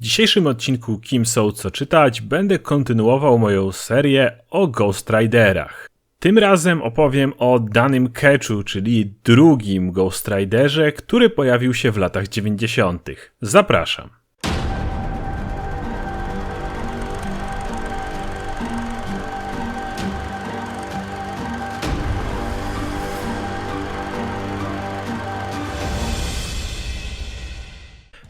W dzisiejszym odcinku Kim Są Co Czytać będę kontynuował moją serię o Ghost Riderach. Tym razem opowiem o danym Catchu, czyli drugim Ghost Riderze, który pojawił się w latach 90. Zapraszam.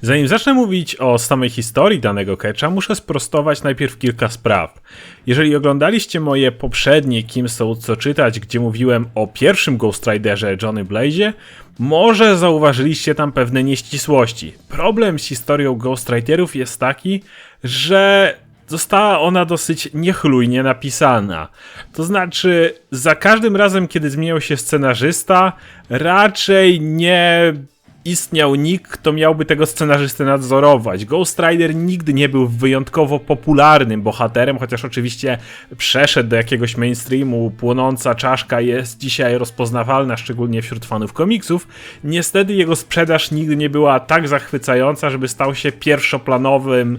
Zanim zacznę mówić o samej historii danego catcha, muszę sprostować najpierw kilka spraw. Jeżeli oglądaliście moje poprzednie Kim są co czytać, gdzie mówiłem o pierwszym Ghost Riderze Johnny Blaze, może zauważyliście tam pewne nieścisłości. Problem z historią Ghost Riderów jest taki, że została ona dosyć niechlujnie napisana. To znaczy, za każdym razem, kiedy zmieniał się scenarzysta, raczej nie istniał nikt, kto miałby tego scenarzystę nadzorować. Ghost Rider nigdy nie był wyjątkowo popularnym bohaterem, chociaż oczywiście przeszedł do jakiegoś mainstreamu. Płonąca czaszka jest dzisiaj rozpoznawalna, szczególnie wśród fanów komiksów. Niestety jego sprzedaż nigdy nie była tak zachwycająca, żeby stał się pierwszoplanowym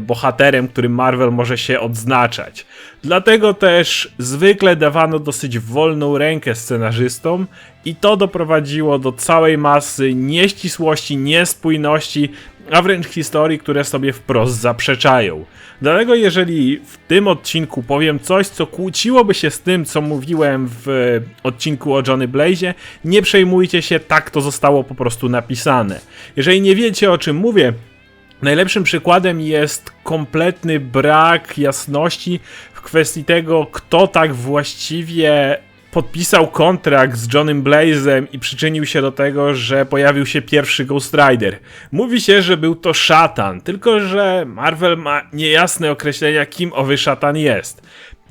bohaterem, którym Marvel może się odznaczać. Dlatego też zwykle dawano dosyć wolną rękę scenarzystom i to doprowadziło do całej masy nieścisłości, niespójności, a wręcz historii, które sobie wprost zaprzeczają. Dlatego jeżeli w tym odcinku powiem coś, co kłóciłoby się z tym, co mówiłem w odcinku o Johnny Blaze, nie przejmujcie się, tak to zostało po prostu napisane. Jeżeli nie wiecie o czym mówię, Najlepszym przykładem jest kompletny brak jasności w kwestii tego, kto tak właściwie podpisał kontrakt z Johnem Blazem i przyczynił się do tego, że pojawił się pierwszy Ghost Rider. Mówi się, że był to szatan, tylko że Marvel ma niejasne określenia, kim owy szatan jest.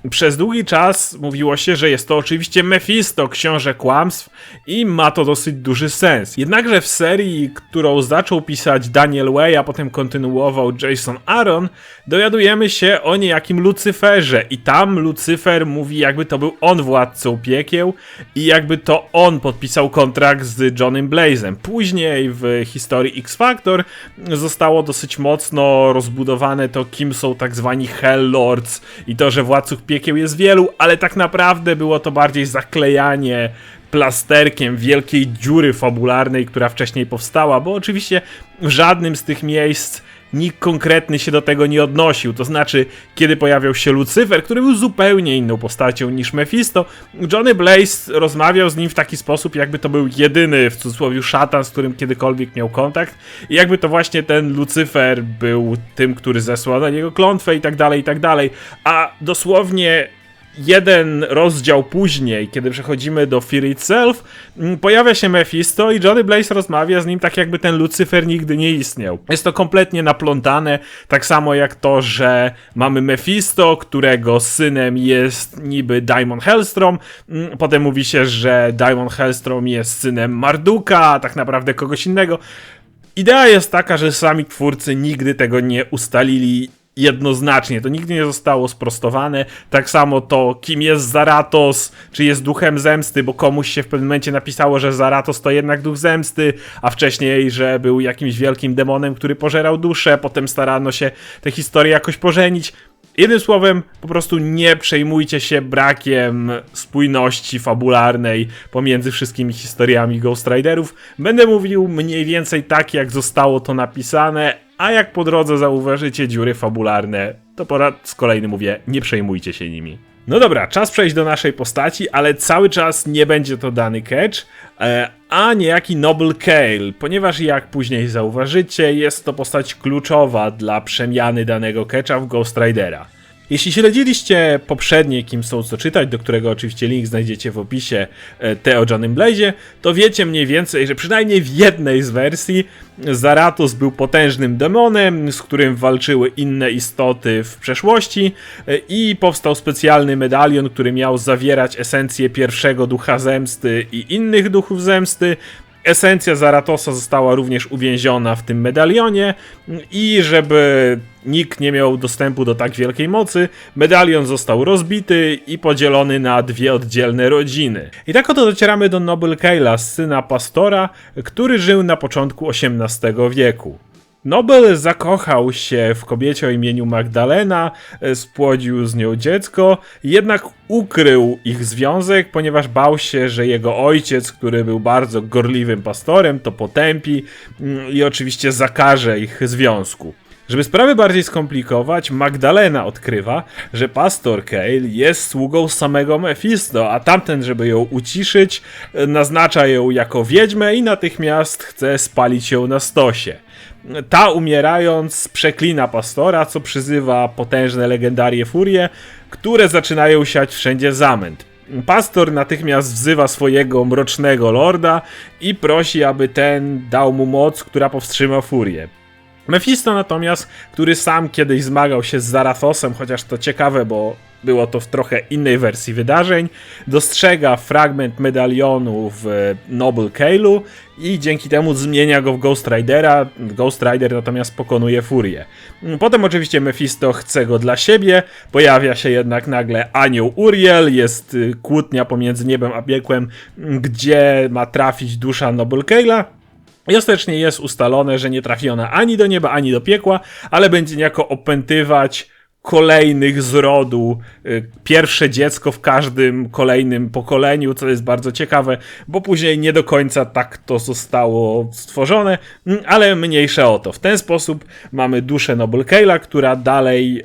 Przez długi czas mówiło się, że jest to oczywiście Mephisto, książę kłamstw i ma to dosyć duży sens. Jednakże w serii, którą zaczął pisać Daniel Way, a potem kontynuował Jason Aaron, dowiadujemy się o niejakim Lucyferze i tam Lucyfer mówi jakby to był on władcą piekieł i jakby to on podpisał kontrakt z Johnem Blazem. Później w historii X-Factor zostało dosyć mocno rozbudowane to kim są tak zwani Hell Lords i to, że władców piekieł jest wielu, ale tak naprawdę było to bardziej zaklejanie plasterkiem wielkiej dziury fabularnej, która wcześniej powstała, bo oczywiście w żadnym z tych miejsc nikt konkretny się do tego nie odnosił. To znaczy, kiedy pojawiał się Lucyfer, który był zupełnie inną postacią niż Mephisto, Johnny Blaze rozmawiał z nim w taki sposób, jakby to był jedyny w cudzysłowie szatan, z którym kiedykolwiek miał kontakt i jakby to właśnie ten Lucyfer był tym, który zesłał na niego klątwę i tak dalej, i tak dalej. A dosłownie jeden rozdział później, kiedy przechodzimy do Fear Itself, mm, pojawia się Mephisto i Johnny Blaze rozmawia z nim tak jakby ten Lucyfer nigdy nie istniał. Jest to kompletnie naplątane, tak samo jak to, że mamy Mephisto, którego synem jest niby Diamond Hellstrom, mm, potem mówi się, że Diamond Hellstrom jest synem Marduka, a tak naprawdę kogoś innego. Idea jest taka, że sami twórcy nigdy tego nie ustalili jednoznacznie. To nigdy nie zostało sprostowane. Tak samo to, kim jest Zaratos, czy jest duchem zemsty, bo komuś się w pewnym momencie napisało, że Zaratos to jednak duch zemsty, a wcześniej, że był jakimś wielkim demonem, który pożerał duszę. Potem starano się tę historię jakoś pożenić. Jednym słowem, po prostu nie przejmujcie się brakiem spójności fabularnej pomiędzy wszystkimi historiami Ghost Riderów. Będę mówił mniej więcej tak, jak zostało to napisane, a jak po drodze zauważycie dziury fabularne, to po raz kolejny mówię, nie przejmujcie się nimi. No dobra, czas przejść do naszej postaci, ale cały czas nie będzie to dany catch, e, a niejaki Noble Kale, ponieważ jak później zauważycie, jest to postać kluczowa dla przemiany danego catcha w Ghost Ridera. Jeśli śledziliście poprzednie Kim są co czytać, do którego oczywiście link znajdziecie w opisie e, te o Johnnym Blaze, to wiecie mniej więcej, że przynajmniej w jednej z wersji Zaratus był potężnym demonem, z którym walczyły inne istoty w przeszłości e, i powstał specjalny medalion, który miał zawierać esencję pierwszego ducha zemsty i innych duchów zemsty, Esencja Zaratosa została również uwięziona w tym medalionie i żeby nikt nie miał dostępu do tak wielkiej mocy, medalion został rozbity i podzielony na dwie oddzielne rodziny. I tak oto docieramy do Noble Kayla, syna pastora, który żył na początku XVIII wieku. Nobel zakochał się w kobiecie o imieniu Magdalena, e, spłodził z nią dziecko, jednak ukrył ich związek, ponieważ bał się, że jego ojciec, który był bardzo gorliwym pastorem, to potępi mm, i oczywiście zakaże ich związku. Żeby sprawy bardziej skomplikować, Magdalena odkrywa, że pastor Cale jest sługą samego Mephisto, a tamten, żeby ją uciszyć, naznacza ją jako wiedźmę i natychmiast chce spalić ją na stosie. Ta umierając przeklina pastora, co przyzywa potężne legendarie furie, które zaczynają siać wszędzie zamęt. Pastor natychmiast wzywa swojego mrocznego lorda i prosi, aby ten dał mu moc, która powstrzyma furię. Mephisto natomiast, który sam kiedyś zmagał się z Zarathosem, chociaż to ciekawe, bo było to w trochę innej wersji wydarzeń, dostrzega fragment medalionu w Noble Kale'u i dzięki temu zmienia go w Ghost Ridera. Ghost Rider natomiast pokonuje Furię. Potem oczywiście Mephisto chce go dla siebie, pojawia się jednak nagle anioł Uriel, jest y, kłótnia pomiędzy niebem a piekłem, gdzie ma trafić dusza Noble Kale'a. Ostatecznie jest ustalone, że nie trafi ona ani do nieba, ani do piekła, ale będzie niejako opętywać kolejnych z rodu, y, pierwsze dziecko w każdym kolejnym pokoleniu, co jest bardzo ciekawe, bo później nie do końca tak to zostało stworzone, mm, ale mniejsze o to. W ten sposób mamy duszę Noble Kayla, która dalej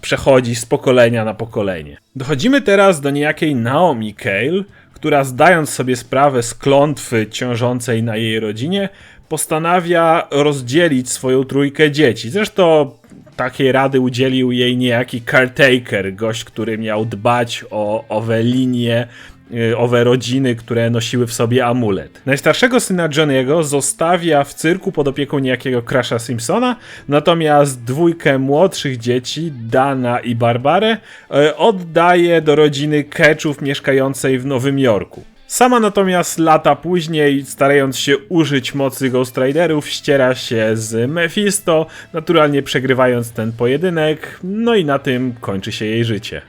przechodzi z pokolenia na pokolenie. Dochodzimy teraz do niejakiej Naomi Kale, która zdając sobie sprawę z klątwy ciążącej na jej rodzinie, postanawia rozdzielić swoją trójkę dzieci. Zresztą takiej rady udzielił jej niejaki caretaker, gość, który miał dbać o owe linie, y, owe rodziny, które nosiły w sobie amulet. Najstarszego syna Johnego zostawia w cyrku pod opieką niejakiego Crasha Simpsona, natomiast dwójkę młodszych dzieci, Dana i Barbarę, y, oddaje do rodziny Ketchów mieszkającej w Nowym Jorku. Sama natomiast lata później, starając się użyć mocy Ghost Riderów, ściera się z Mephisto, naturalnie przegrywając ten pojedynek, no i na tym kończy się jej życie.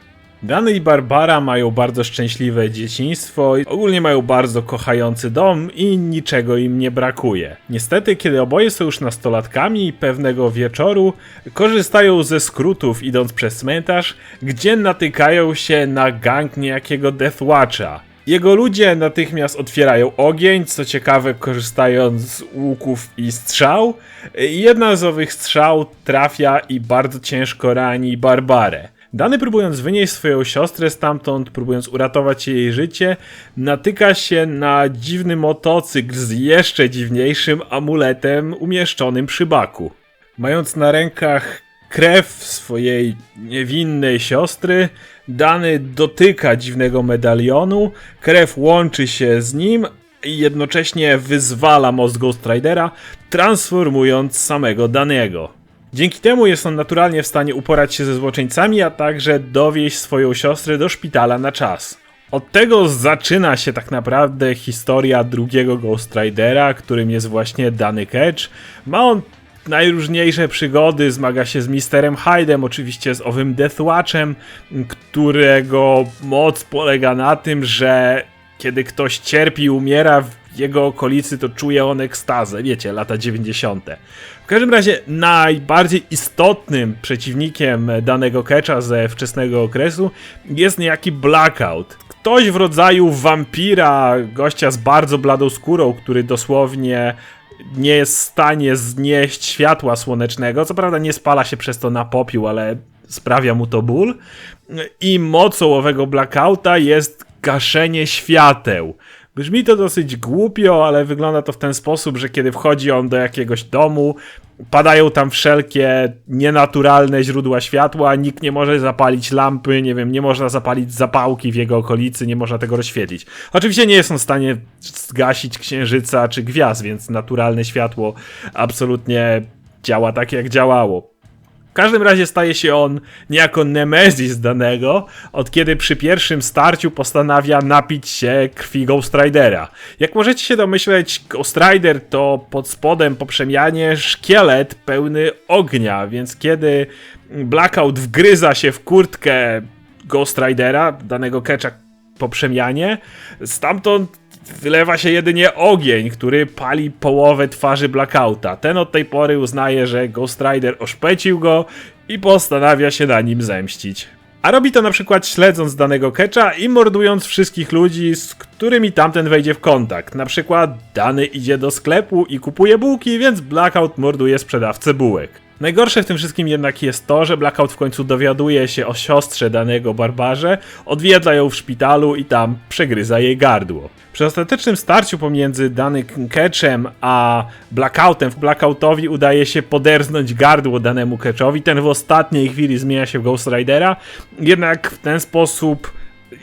Dany i Barbara mają bardzo szczęśliwe dzieciństwo, ogólnie mają bardzo kochający dom i niczego im nie brakuje. Niestety, kiedy oboje są już nastolatkami, pewnego wieczoru korzystają ze skrótów idąc przez cmentarz, gdzie natykają się na gang niejakiego Deathwatcha. Jego ludzie natychmiast otwierają ogień, co ciekawe, korzystając z łuków i strzał. Jedna z owych strzał trafia i bardzo ciężko rani Barbarę. Dany próbując wynieść swoją siostrę stamtąd, próbując uratować jej życie, natyka się na dziwny motocykl z jeszcze dziwniejszym amuletem umieszczonym przy baku. Mając na rękach krew swojej niewinnej siostry, Dany dotyka dziwnego medalionu, krew łączy się z nim i jednocześnie wyzwala most Ghost Ridera, transformując samego Danego. Dzięki temu jest on naturalnie w stanie uporać się ze złoczyńcami, a także dowieść swoją siostrę do szpitala na czas. Od tego zaczyna się tak naprawdę historia drugiego Ghost Ridera, którym jest właśnie Dany Catch. Ma on najróżniejsze przygody, zmaga się z Misterem Hyde'em, oczywiście z owym Deathwatchem, którego moc polega na tym, że kiedy ktoś cierpi umiera w jego okolicy, to czuje on ekstazę, wiecie, lata 90. W każdym razie najbardziej istotnym przeciwnikiem danego catcha ze wczesnego okresu jest niejaki Blackout. Ktoś w rodzaju wampira, gościa z bardzo bladą skórą, który dosłownie nie jest w stanie znieść światła słonecznego. Co prawda nie spala się przez to na popiół, ale sprawia mu to ból. I mocą owego blackouta jest gaszenie świateł. Brzmi to dosyć głupio, ale wygląda to w ten sposób, że kiedy wchodzi on do jakiegoś domu, padają tam wszelkie nienaturalne źródła światła, nikt nie może zapalić lampy, nie wiem, nie można zapalić zapałki w jego okolicy, nie można tego rozświetlić. Oczywiście nie on w stanie zgasić księżyca czy gwiazd, więc naturalne światło absolutnie działa tak, jak działało. W każdym razie staje się on niejako nemezis danego, od kiedy przy pierwszym starciu postanawia napić się krwi Ghost Ridera. Jak możecie się domyśleć, Ghost Rider to pod spodem po przemianie szkielet pełny ognia, więc kiedy Blackout wgryza się w kurtkę Ghost Ridera, danego Ketcha po przemianie, stamtąd wylewa się jedynie ogień, który pali połowę twarzy Blackouta. Ten od tej pory uznaje, że Ghost Rider oszpecił go i postanawia się na nim zemścić. A robi to na przykład śledząc danego Ketcha i mordując wszystkich ludzi, z którymi tamten wejdzie w kontakt. Na przykład dany idzie do sklepu i kupuje bułki, więc Blackout morduje sprzedawcę bułek. Najgorsze w tym wszystkim jednak jest to, że Blackout w końcu dowiaduje się o siostrze danego barbarze, odwiedza ją w szpitalu i tam przegryza jej gardło. Przy ostatecznym starciu pomiędzy danym Ketchem a Blackoutem, Blackoutowi udaje się poderznąć gardło danemu Ketchowi, ten w ostatniej chwili zmienia się w Ghost Ridera, jednak w ten sposób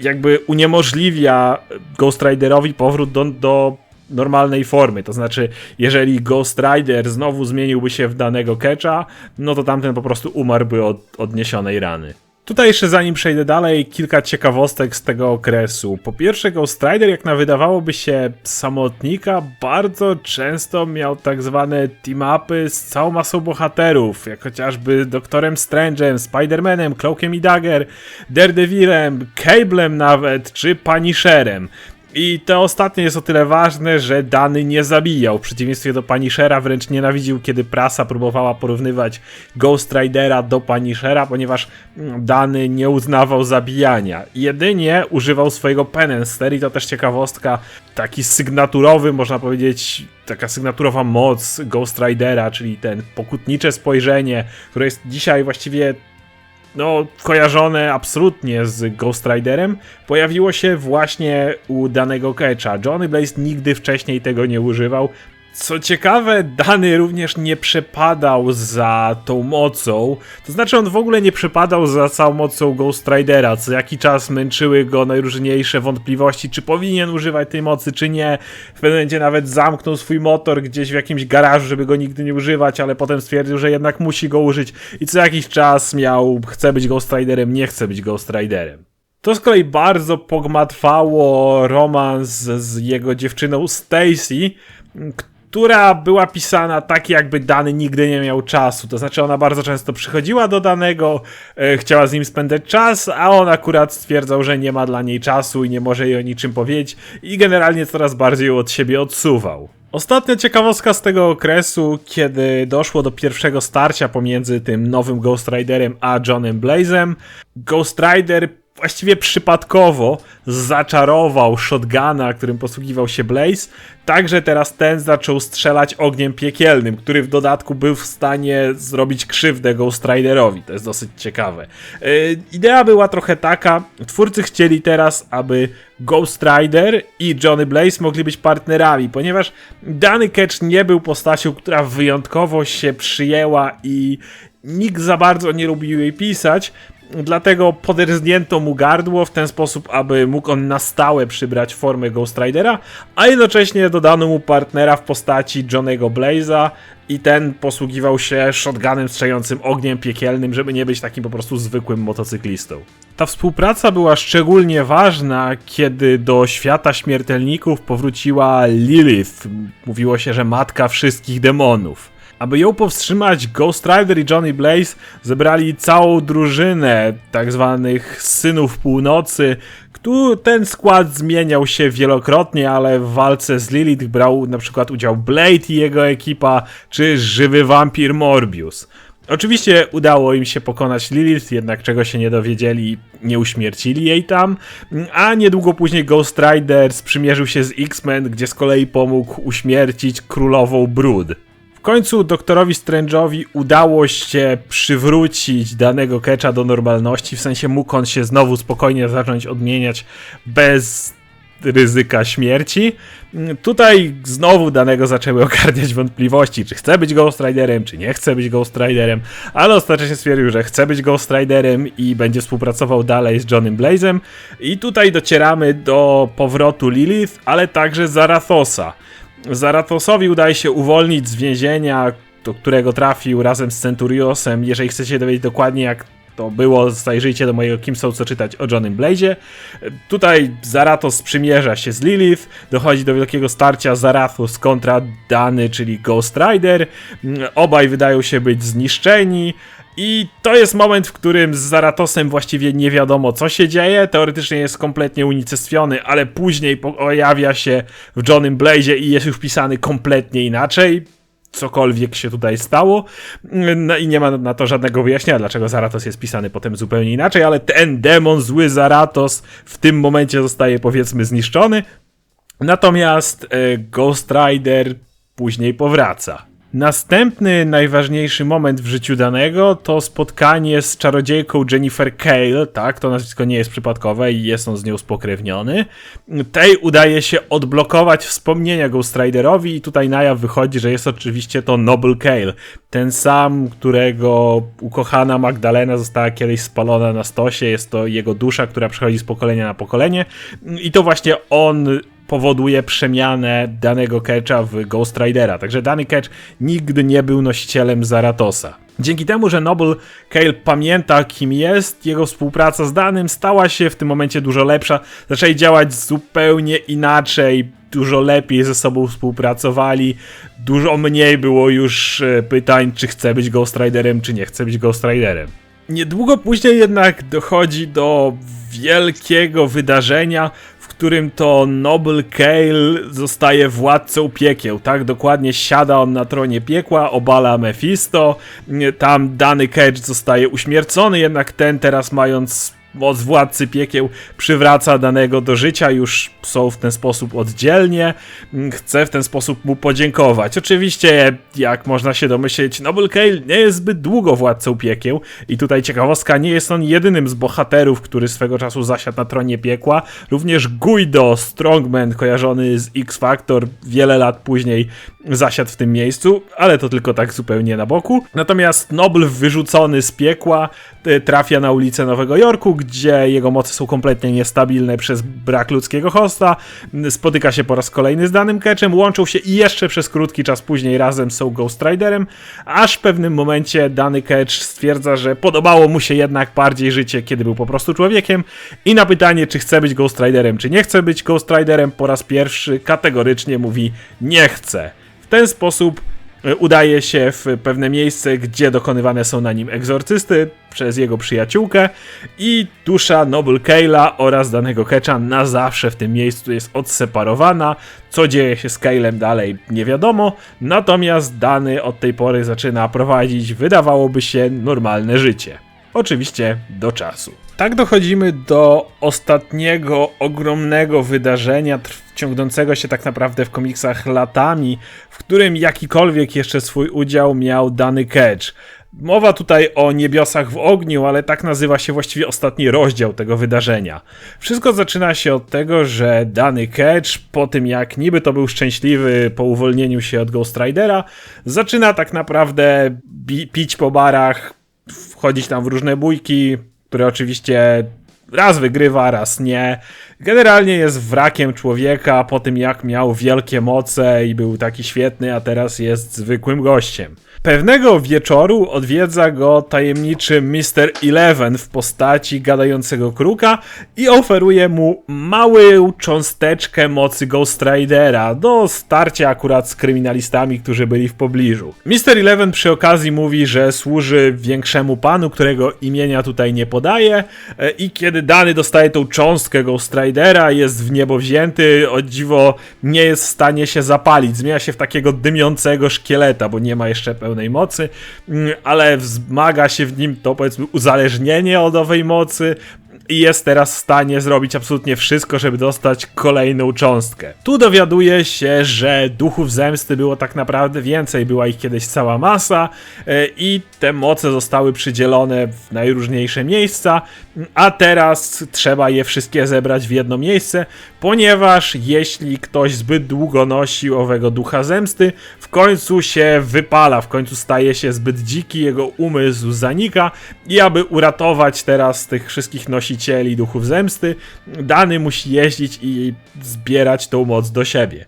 jakby uniemożliwia Ghost Riderowi powrót do, do normalnej formy. To znaczy, jeżeli Ghost Rider znowu zmieniłby się w danego Ketcha, no to tamten po prostu umarłby od odniesionej rany. Tutaj jeszcze zanim przejdę dalej, kilka ciekawostek z tego okresu. Po pierwsze, Ghost Rider, jak na wydawałoby się samotnika, bardzo często miał tak zwane team-upy z całą masą bohaterów, jak chociażby Doktorem Strange'em, Spider-Manem, Cloakiem i Dagger, Daredevilem, Cablem nawet, czy Punisherem. I to ostatnie jest o tyle ważne, że Dany nie zabijał. W przeciwieństwie do Punishera wręcz nienawidził, kiedy prasa próbowała porównywać Ghost Ridera do Punishera, ponieważ mm, Dany nie uznawał zabijania. Jedynie używał swojego penenster i to też ciekawostka, taki sygnaturowy, można powiedzieć, taka sygnaturowa moc Ghost Ridera, czyli ten pokutnicze spojrzenie, które jest dzisiaj właściwie no, kojarzone absolutnie z Ghost Riderem, pojawiło się właśnie u danego Ketcha. Johnny Blaze nigdy wcześniej tego nie używał. Co ciekawe, Dany również nie przepadał za tą mocą. To znaczy, on w ogóle nie przepadał za całą mocą Ghost Ridera. Co jaki czas męczyły go najróżniejsze wątpliwości, czy powinien używać tej mocy, czy nie. W pewnym momencie nawet zamknął swój motor gdzieś w jakimś garażu, żeby go nigdy nie używać, ale potem stwierdził, że jednak musi go użyć. I co jakiś czas miał, chce być Ghost Riderem, nie chce być Ghost Riderem. To z kolei bardzo pogmatwało romans z jego dziewczyną Stacy, która była pisana tak, jakby dany nigdy nie miał czasu. To znaczy, ona bardzo często przychodziła do danego, e, chciała z nim spędzać czas, a on akurat stwierdzał, że nie ma dla niej czasu i nie może jej o niczym powiedzieć, i generalnie coraz bardziej ją od siebie odsuwał. Ostatnia ciekawostka z tego okresu, kiedy doszło do pierwszego starcia pomiędzy tym nowym Ghost Riderem a Johnem Blazem. Ghost Rider właściwie przypadkowo zaczarował shotguna, którym posługiwał się Blaze, także teraz ten zaczął strzelać ogniem piekielnym, który w dodatku był w stanie zrobić krzywdę Ghost Riderowi. To jest dosyć ciekawe. Yy, idea była trochę taka, twórcy chcieli teraz, aby Ghost Rider i Johnny Blaze mogli być partnerami, ponieważ dany Catch nie był postacią, która wyjątkowo się przyjęła i nikt za bardzo nie lubił jej pisać, dlatego poderznięto mu gardło w ten sposób, aby mógł on na stałe przybrać formę Ghost Ridera, a jednocześnie dodano mu partnera w postaci Johnego Blaze'a i ten posługiwał się shotgunem strzelającym ogniem piekielnym, żeby nie być takim po prostu zwykłym motocyklistą. Ta współpraca była szczególnie ważna, kiedy do świata śmiertelników powróciła Lilith. Mówiło się, że matka wszystkich demonów. Aby ją powstrzymać, Ghost Rider i Johnny Blaze zebrali całą drużynę tak zwanych synów północy. Ten skład zmieniał się wielokrotnie, ale w walce z Lilith brał na przykład udział Blade i jego ekipa, czy żywy wampir Morbius. Oczywiście udało im się pokonać Lilith, jednak czego się nie dowiedzieli, nie uśmiercili jej tam, a niedługo później Ghost Rider sprzymierzył się z X-Men, gdzie z kolei pomógł uśmiercić królową Brud. W końcu doktorowi Strange'owi udało się przywrócić danego Ketcha do normalności, w sensie mógł on się znowu spokojnie zacząć odmieniać bez ryzyka śmierci. Tutaj znowu danego zaczęły ogarniać wątpliwości, czy chce być Ghost Riderem, czy nie chce być Ghost Riderem, ale ostatecznie stwierdził, że chce być Ghost Riderem i będzie współpracował dalej z Johnem Blazem. I tutaj docieramy do powrotu Lilith, ale także Zarathosa. Zaratosowi udaje się uwolnić z więzienia, do którego trafił razem z Centuriosem. Jeżeli chcecie dowiedzieć dokładnie jak to było, zajrzyjcie do mojego Kim są co czytać o Johnem Blaze. Tutaj Zaratos przymierza się z Lilith, dochodzi do wielkiego starcia Zarathos kontra Dany, czyli Ghost Rider. Obaj wydają się być zniszczeni I to jest moment, w którym z Zaratosem właściwie nie wiadomo co się dzieje. Teoretycznie jest kompletnie unicestwiony, ale później pojawia się w Johnym Blaze i jest już pisany kompletnie inaczej cokolwiek się tutaj stało no i nie ma na to żadnego wyjaśnienia, dlaczego Zaratos jest pisany potem zupełnie inaczej, ale ten demon, zły Zaratos w tym momencie zostaje powiedzmy zniszczony, natomiast e, Ghost Rider później powraca. Następny najważniejszy moment w życiu danego to spotkanie z czarodziejką Jennifer Cale, tak, to nazwisko nie jest przypadkowe i jest on z nią spokrewniony. Tej udaje się odblokować wspomnienia Ghost Riderowi i tutaj na jaw wychodzi, że jest oczywiście to Noble Cale, ten sam, którego ukochana Magdalena została kiedyś spalona na stosie, jest to jego dusza, która przechodzi z pokolenia na pokolenie i to właśnie on powoduje przemianę danego catcha w Ghost Ridera. Także dany catch nigdy nie był nosicielem Zaratosa. Dzięki temu, że Noble Kale pamięta, kim jest, jego współpraca z danym stała się w tym momencie dużo lepsza. Zaczęli działać zupełnie inaczej, dużo lepiej ze sobą współpracowali, dużo mniej było już e, pytań, czy chce być Ghost Riderem, czy nie chce być Ghost Riderem. Niedługo później jednak dochodzi do wielkiego wydarzenia, którym to Noble Kale zostaje władcą piekieł, tak? Dokładnie siada on na tronie piekła, obala Mephisto, tam dany Cage zostaje uśmiercony, jednak ten teraz mając moc władcy piekieł przywraca danego do życia, już są w ten sposób oddzielnie. Chcę w ten sposób mu podziękować. Oczywiście, jak można się domyśleć, Noble Kale nie jest zbyt długo władcą piekieł i tutaj ciekawostka, nie jest on jedynym z bohaterów, który swego czasu zasiadł na tronie piekła. Również Guido Strongman, kojarzony z X-Factor, wiele lat później zasiadł w tym miejscu, ale to tylko tak zupełnie na boku. Natomiast Noble wyrzucony z piekła e, trafia na ulicę Nowego Jorku, gdzie jego moce są kompletnie niestabilne przez brak ludzkiego hosta. Spotyka się po raz kolejny z danym catchem, łączą się i jeszcze przez krótki czas później razem są Ghost Riderem, aż w pewnym momencie dany catch stwierdza, że podobało mu się jednak bardziej życie, kiedy był po prostu człowiekiem i na pytanie, czy chce być Ghost Riderem, czy nie chce być Ghost Riderem, po raz pierwszy kategorycznie mówi nie chce. W ten sposób udaje się w pewne miejsce, gdzie dokonywane są na nim egzorcysty przez jego przyjaciółkę i dusza Noble Kayla oraz danego Ketcha na zawsze w tym miejscu jest odseparowana. Co dzieje się z Kaylem dalej nie wiadomo, natomiast dany od tej pory zaczyna prowadzić wydawałoby się normalne życie. Oczywiście do czasu. Tak dochodzimy do ostatniego ogromnego wydarzenia, ciągnącego się tak naprawdę w komiksach latami, w którym jakikolwiek jeszcze swój udział miał dany Catch. Mowa tutaj o niebiosach w ogniu, ale tak nazywa się właściwie ostatni rozdział tego wydarzenia. Wszystko zaczyna się od tego, że dany Catch, po tym jak niby to był szczęśliwy po uwolnieniu się od Ghost Ridera, zaczyna tak naprawdę pić po barach, wchodzić tam w różne bójki, które oczywiście raz wygrywa, raz nie. Generalnie jest wrakiem człowieka po tym jak miał wielkie moce i był taki świetny, a teraz jest zwykłym gościem. Pewnego wieczoru odwiedza go tajemniczy Mr. Eleven w postaci gadającego kruka i oferuje mu małą cząsteczkę mocy Ghost Ridera do starcia akurat z kryminalistami, którzy byli w pobliżu. Mr. Eleven przy okazji mówi, że służy większemu panu, którego imienia tutaj nie podaje e, i kiedy dany dostaje tą cząstkę Ghost Ridera, jest w niebo wzięty, o dziwo nie jest w stanie się zapalić, zmienia się w takiego dymiącego szkieleta, bo nie ma jeszcze pełnej mocy, mm, ale wzmaga się w nim to powiedzmy uzależnienie od owej mocy, jest teraz w stanie zrobić absolutnie wszystko, żeby dostać kolejną cząstkę. Tu dowiaduje się, że duchów zemsty było tak naprawdę więcej, była ich kiedyś cała masa e, i te moce zostały przydzielone w najróżniejsze miejsca, a teraz trzeba je wszystkie zebrać w jedno miejsce, ponieważ jeśli ktoś zbyt długo nosi owego ducha zemsty, w końcu się wypala, w końcu staje się zbyt dziki, jego umysł zanika. I aby uratować teraz tych wszystkich nosicieli duchów zemsty, dany musi jeździć i zbierać tą moc do siebie.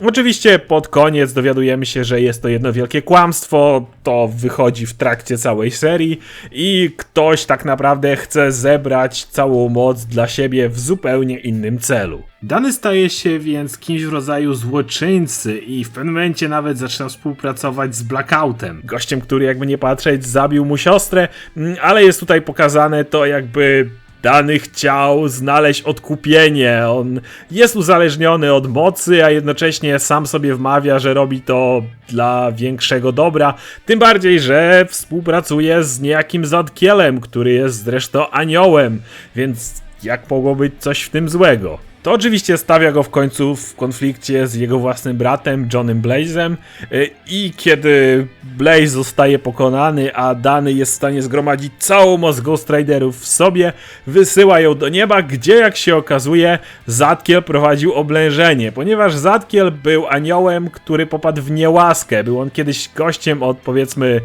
Oczywiście pod koniec dowiadujemy się, że jest to jedno wielkie kłamstwo, to wychodzi w trakcie całej serii i ktoś tak naprawdę chce zebrać całą moc dla siebie w zupełnie innym celu. Dany staje się więc kimś w rodzaju złoczyńcy i w pewnym momencie nawet zaczyna współpracować z Blackoutem. Gościem, który jakby nie patrzeć zabił mu siostrę, mm, ale jest tutaj pokazane to jakby Dany chciał znaleźć odkupienie. On jest uzależniony od mocy, a jednocześnie sam sobie wmawia, że robi to dla większego dobra. Tym bardziej, że współpracuje z niejakim Zadkielem, który jest zresztą aniołem, więc jak mogło być coś w tym złego? To oczywiście stawia go w końcu w konflikcie z jego własnym bratem, Johnem Blazem y, i kiedy Blaze zostaje pokonany, a Dany jest w stanie zgromadzić całą moc Ghost Riderów w sobie, wysyła ją do nieba, gdzie jak się okazuje Zadkiel prowadził oblężenie, ponieważ Zadkiel był aniołem, który popadł w niełaskę. Był on kiedyś gościem od powiedzmy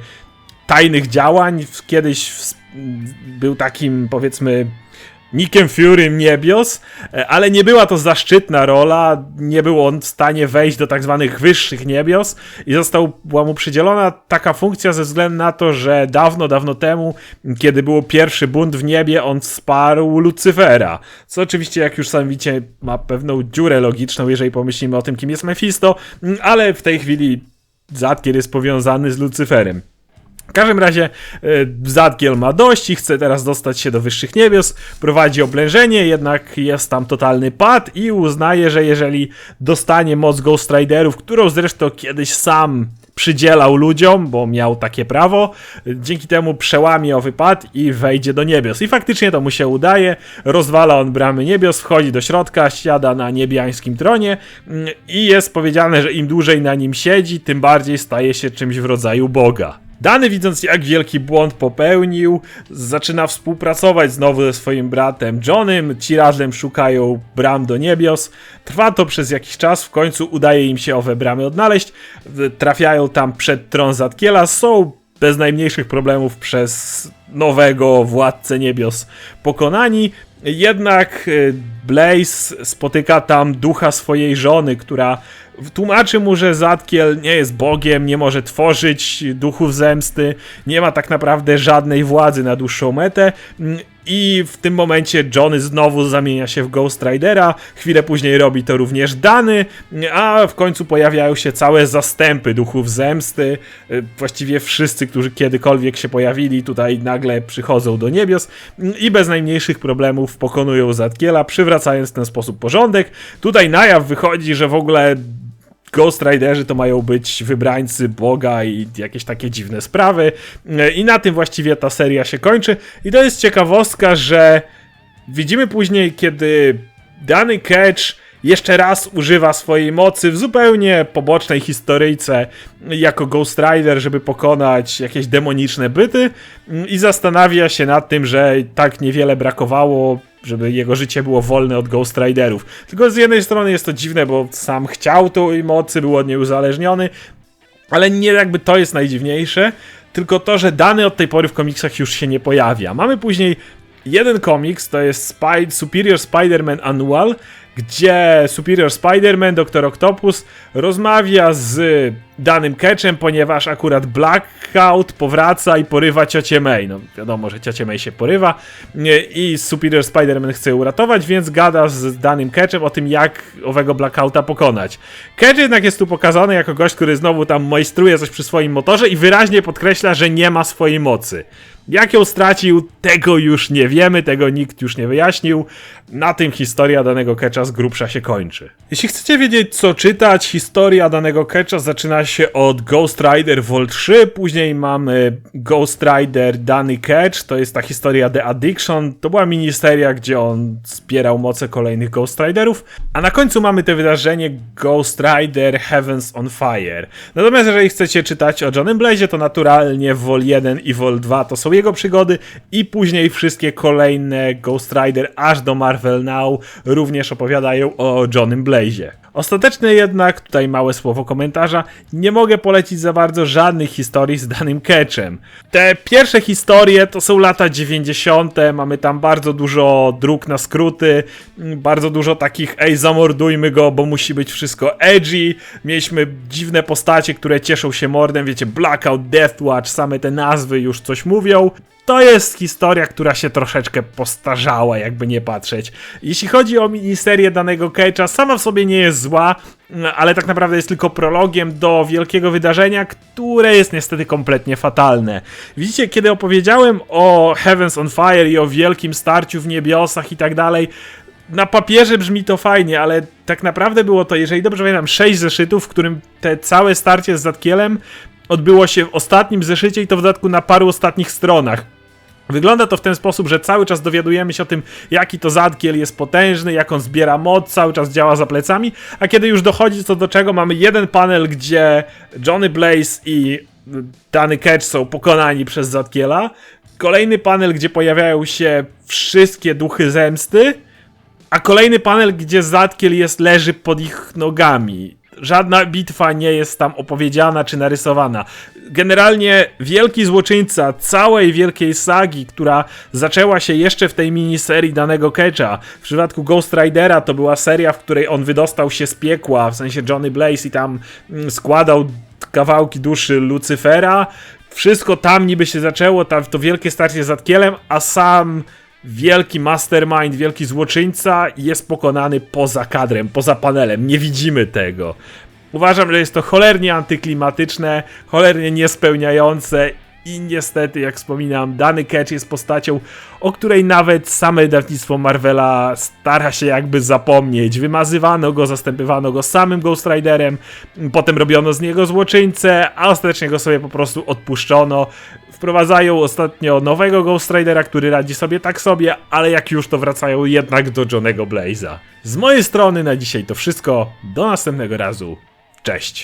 tajnych działań, kiedyś był takim powiedzmy Nickiem Fury Niebios, e, ale nie była to zaszczytna rola, nie był on w stanie wejść do tak zwanych wyższych niebios i została mu przydzielona taka funkcja ze względu na to, że dawno, dawno temu, kiedy był pierwszy bunt w niebie, on wsparł Lucyfera, co oczywiście, jak już sami widzicie, ma pewną dziurę logiczną, jeżeli pomyślimy o tym, kim jest Mephisto, ale w tej chwili Zadkier jest powiązany z Lucyferem. W każdym razie e, Zadgiel ma dość i chce teraz dostać się do wyższych niebios, prowadzi oblężenie, jednak jest tam totalny pad i uznaje, że jeżeli dostanie moc Ghost Riderów, którą zresztą kiedyś sam przydzielał ludziom, bo miał takie prawo. Dzięki temu przełamie owy pad i wejdzie do niebios. I faktycznie to mu się udaje. Rozwala on bramy niebios, wchodzi do środka, siada na niebiańskim tronie mm, i jest powiedziane, że im dłużej na nim siedzi, tym bardziej staje się czymś w rodzaju Boga. Dany widząc jak wielki błąd popełnił, zaczyna współpracować znowu ze swoim bratem Johnem, ci razem szukają bram do niebios. Trwa to przez jakiś czas, w końcu udaje im się owe bramy odnaleźć, trafiają tam przed tron Zadkiela, są bez najmniejszych problemów przez nowego władcę niebios pokonani. Jednak e, Blaze spotyka tam ducha swojej żony, która tłumaczy mu, że Zadkiel nie jest Bogiem, nie może tworzyć duchów zemsty, nie ma tak naprawdę żadnej władzy na dłuższą metę i w tym momencie Johnny znowu zamienia się w Ghost Ridera, chwilę później robi to również Dany, a w końcu pojawiają się całe zastępy duchów zemsty. Właściwie wszyscy, którzy kiedykolwiek się pojawili, tutaj nagle przychodzą do niebios i bez najmniejszych problemów pokonują Zadkiela, przywracając w ten sposób porządek. Tutaj na jaw wychodzi, że w ogóle Ghost Riderzy to mają być wybrańcy Boga i jakieś takie dziwne sprawy. I na tym właściwie ta seria się kończy. I to jest ciekawostka, że widzimy później, kiedy dany catch jeszcze raz używa swojej mocy w zupełnie pobocznej historyjce jako Ghost Rider, żeby pokonać jakieś demoniczne byty i zastanawia się nad tym, że tak niewiele brakowało, żeby jego życie było wolne od Ghost Riderów. Tylko z jednej strony jest to dziwne, bo sam chciał tej mocy, był od niej uzależniony, ale nie jakby to jest najdziwniejsze, tylko to, że dany od tej pory w komiksach już się nie pojawia. Mamy później jeden komiks, to jest Spy Superior Spider-Man Annual, gdzie Superior Spider-Man, Dr. Octopus rozmawia z danym Ketchem, ponieważ akurat Blackout powraca i porywa ciocię May. No wiadomo, że ciocię May się porywa i Superior Spider-Man chce uratować, więc gada z danym Ketchem o tym, jak owego Blackouta pokonać. Ketch jednak jest tu pokazany jako gość, który znowu tam majstruje coś przy swoim motorze i wyraźnie podkreśla, że nie ma swojej mocy. Jak ją stracił, tego już nie wiemy, tego nikt już nie wyjaśnił. Na tym historia danego Ketcha z grubsza się kończy. Jeśli chcecie wiedzieć co czytać, historia danego Ketcha zaczyna się od Ghost Rider Vol 3, później mamy Ghost Rider Dany Catch, to jest ta historia The Addiction, to była ministeria, gdzie on zbierał moce kolejnych Ghost Riderów, a na końcu mamy te wydarzenie Ghost Rider Heavens on Fire. Natomiast jeżeli chcecie czytać o Johnem Blaze, to naturalnie Vol 1 i Vol 2 to są jego przygody i później wszystkie kolejne Ghost Rider aż do Marvel Now również opowiadają o Johnem Blaze. Ostatecznie jednak, tutaj małe słowo komentarza, nie mogę polecić za bardzo żadnych historii z danym catchem. Te pierwsze historie to są lata 90., mamy tam bardzo dużo dróg na skróty, mm, bardzo dużo takich ej zamordujmy go, bo musi być wszystko edgy, mieliśmy dziwne postacie, które cieszą się mordem, wiecie, Blackout, Deathwatch, same te nazwy już coś mówią. To jest historia, która się troszeczkę postarzała, jakby nie patrzeć. Jeśli chodzi o miniserię danego Cage'a, sama w sobie nie jest zła, mm, ale tak naprawdę jest tylko prologiem do wielkiego wydarzenia, które jest niestety kompletnie fatalne. Widzicie, kiedy opowiedziałem o Heavens on Fire i o wielkim starciu w niebiosach i tak dalej, na papierze brzmi to fajnie, ale tak naprawdę było to, jeżeli dobrze pamiętam, 6 zeszytów, w którym te całe starcie z Zatkielem odbyło się w ostatnim zeszycie i to w dodatku na paru ostatnich stronach. Wygląda to w ten sposób, że cały czas dowiadujemy się o tym, jaki to Zadkiel jest potężny, jak on zbiera moc, cały czas działa za plecami, a kiedy już dochodzi co do czego, mamy jeden panel, gdzie Johnny Blaze i dany Catch są pokonani przez Zadkiela, kolejny panel, gdzie pojawiają się wszystkie duchy zemsty, a kolejny panel, gdzie Zadkiel jest, leży pod ich nogami. Żadna bitwa nie jest tam opowiedziana czy narysowana. Generalnie wielki złoczyńca całej wielkiej sagi, która zaczęła się jeszcze w tej miniserii danego Catcha. W przypadku Ghost Ridera to była seria, w której on wydostał się z piekła, w sensie Johnny Blaze i tam mm, składał kawałki duszy Lucyfera. Wszystko tam niby się zaczęło, tam to wielkie starcie z Zadkielem, a sam wielki mastermind, wielki złoczyńca jest pokonany poza kadrem, poza panelem. Nie widzimy tego. Uważam, że jest to cholernie antyklimatyczne, cholernie niespełniające i niestety, jak wspominam, dany Catch jest postacią, o której nawet same wydawnictwo Marvela stara się jakby zapomnieć. Wymazywano go, zastępywano go samym Ghost Riderem, potem robiono z niego złoczyńcę, a ostatecznie go sobie po prostu odpuszczono. Wprowadzają ostatnio nowego Ghost Ridera, który radzi sobie tak sobie, ale jak już to wracają jednak do Johnego Blaze'a. Z mojej strony na dzisiaj to wszystko. Do następnego razu. Cześć.